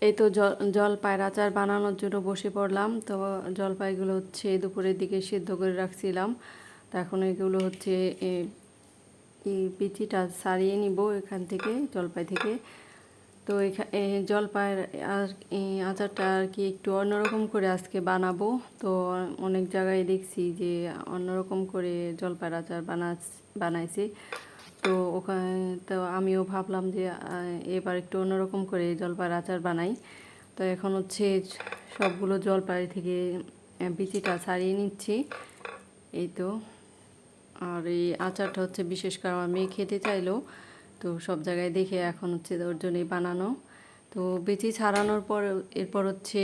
এই তো জল জলপাইয়ের আচার বানানোর জন্য বসে পড়লাম, তো জলপাইগুলো হচ্ছে দুপুরের দিকে সিদ্ধ করে রাখছিলাম। তো এখন এগুলো হচ্ছে বিচিটা সারিয়ে নিব এখান থেকে, জলপাই থেকে। তো এখা- এ জলপাইয়ের আর আচারটা আর কি একটু অন্যরকম করে আজকে বানাবো। তো অনেক জায়গায় দেখছি যে অন্যরকম করে জলপাইয়ের আচার বানা বানাইছে। তো ওখানে তো আমিও ভাবলাম যে এবার একটু অন্যরকম করে জলপাইয়ের আচার বানাই। তো এখন হচ্ছে সবগুলো জলপাই থেকে বিচিটা ছাড়িয়ে নিচ্ছি। এই তো। আর এই আচারটা হচ্ছে বিশেষ করে আমার মেয়ে খেতে চাইলো। তো সব জায়গায় দেখে এখন হচ্ছে ওর জন্যই বানানো। তো বিচি ছাড়ানোর পর, এরপর হচ্ছে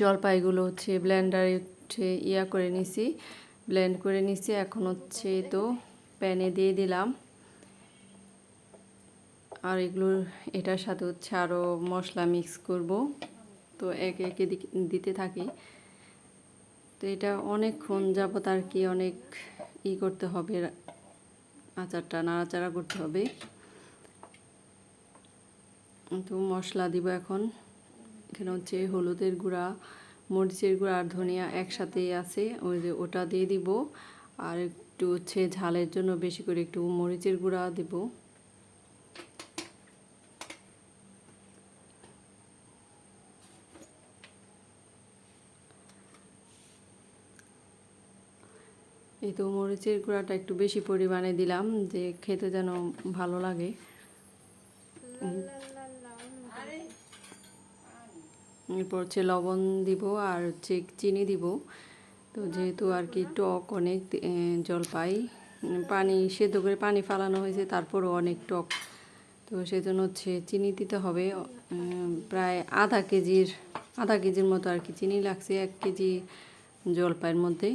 জলপাইগুলো হচ্ছে ব্লেন্ডারে হচ্ছে ইয়া করে নিছি। ব্লেন্ড করে নিছি। এখন হচ্ছে তো প্যানে দিয়ে দিলাম। আর এগুলো, এটার সাথে হচ্ছে আরও মশলা মিক্স করব। তো একে একে দিতে থাকি। তো এটা অনেকক্ষণ যাবত আর কি অনেক ই করতে হবে, আচারটা নাড়াচাড়া করতে হবে। তো মশলা দিব এখন। এখানে হচ্ছে হলুদের গুঁড়া, মরিচের গুঁড়া আর ধনিয়া একসাথেই আছে। ওই যে ওটা দিয়ে দিব। আর একটু হচ্ছে ঝালের জন্য বেশি করে একটু মরিচের গুঁড়া দিব। এই তো মরিচের গুঁড়াটা একটু বেশি পরিমাণে দিলাম যে খেতে যেন ভালো লাগে। এরপর হচ্ছে লবণ দিব আর হচ্ছে চিনি দিব। তো যেহেতু আর কি টক অনেক জলপাই পানি সেদ্ধ করে পানি ফালানো হয়েছে তারপরও অনেক টক। তো সেজন্য হচ্ছে চিনি দিতে হবে। প্রায় আধা কেজির আধা কেজির মতো আর কি চিনি লাগছে এক কেজি জলপাইয়ের মধ্যে।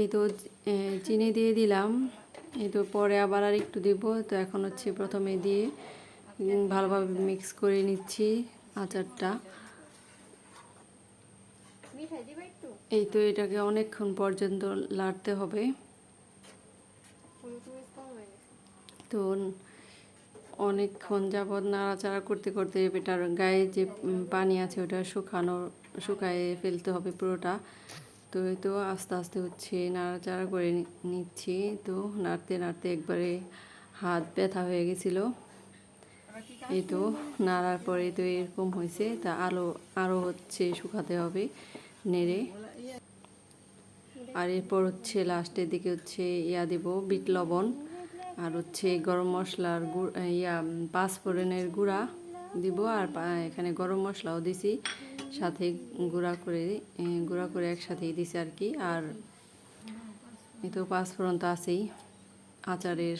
এই তো চিনি দিয়ে দিলাম। এই তো পরে আবার আর একটু দিব। তো এখন হচ্ছে প্রথমে দিয়ে ভালোভাবে মিক্স করে নিচ্ছি আচারটা। এই তো এটাকে অনেকক্ষণ পর্যন্ত লাড়তে হবে। তো অনেকক্ষণ যাবৎ নাড়াচাড়া করতে করতে এটার গায়ে যে পানি আছে ওটা শুকানো শুকায়ে ফেলতে হবে পুরোটা। তো এই তো আস্তে আস্তে হচ্ছে নাড়াচাড়া করে নিচ্ছি। তো নাড়তে নাড়তে একবারে হাত ব্যথা হয়ে গেছিল। এই তো নাড়ার পরে তো এরকম হয়েছে, তা আলো আরও হচ্ছে শুকাতে হবে নেড়ে। আর এরপর হচ্ছে লাস্টের দিকে হচ্ছে ইয়া দেব, বিট লবণ। আর হচ্ছে গরম মশলার গুড় ইয়া, পাঁচফোড়নের গুঁড়া দিব। আর এখানে গরম মশলাও দিছি। সাথে গুঁড়া করে গুঁড়া করে একসাথেই দিছি আর কি। আর তো পাঁচফোড়ন তো আছেই। আচারের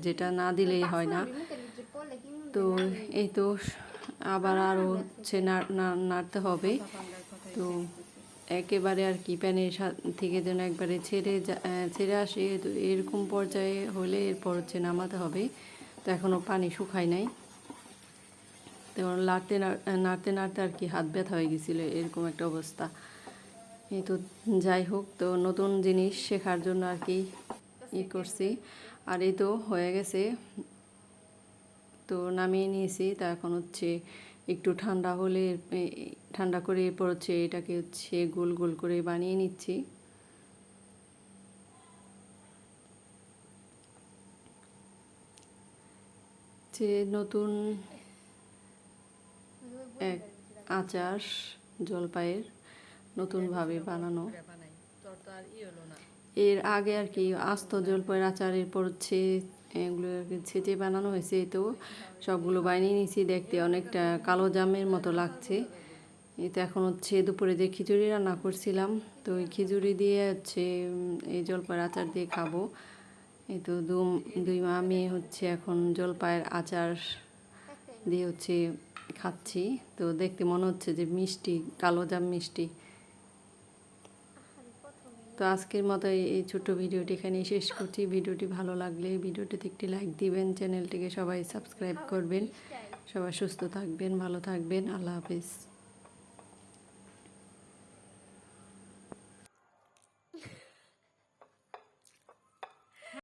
যেটা না দিলেই হয় না। তো এই তো আবার আরও হচ্ছে নাড়- নাড়- নাড়তে হবে। তো একেবারে আর কি প্যানের থেকে যেন একবারে ছেড়ে যা- ছেড়ে আসে। তো এরকম পর্যায়ে হলে এরপর হচ্ছে নামাতে হবে। তো এখনও পানি শুকায় নাই। তো নাড়তে নাড়- নাড়তে নাড়তে আর কি হাত ব্যথা হয়ে গেছিল, এরকম একটা অবস্থা। এই তো যাই হোক, তো নতুন জিনিস শেখার জন্য আর কি ই করছি। আর এই তো হয়ে গেছে। তো নামিয়ে নিয়েছি, তা এখন হচ্ছে একটু ঠান্ডা হলে ঠান্ডা করে এরপর হচ্ছে এটাকে হচ্ছে গোল গোল করে বানিয়ে নিচ্ছি। যে নতুন এক আচার জলপাইয়ের নতুনভাবে বানানো। এর আগে আর কি আস্ত জলপাইয়ের আচার, এরপর হচ্ছে এগুলো আর কি ছেঁচে বানানো হয়েছে তো সবগুলো বানিয়ে নিয়েছি, দেখতে অনেকটা কালো জামের মতো লাগছে। এতে এখন হচ্ছে দুপুরে যে খিচুড়ি রান্না করছিলাম, তো ওই খিচুড়ি দিয়ে হচ্ছে এই জলপাইয়ের আচার দিয়ে খাব। এই তো দুই মা মেয়ে হচ্ছে এখন জলপাইয়ের আচার দিয়ে হচ্ছে খাচ্ছি। তো দেখতে মনে হচ্ছে যে মিষ্টি, কালো জাম মিষ্টি। তো আজকের মতো এই- ছোট্ট ভিডিওটি এখানেই শেষ করছি। ভিডিওটি ভালো লাগলে ভিডিওটিতে একটি লাইক দিবেন, চ্যানেলটিকে সবাই সাবস্ক্রাইব করবেন। সবাই সুস্থ থাকবেন, ভালো থাকবেন। আল্লাহ হাফিজ।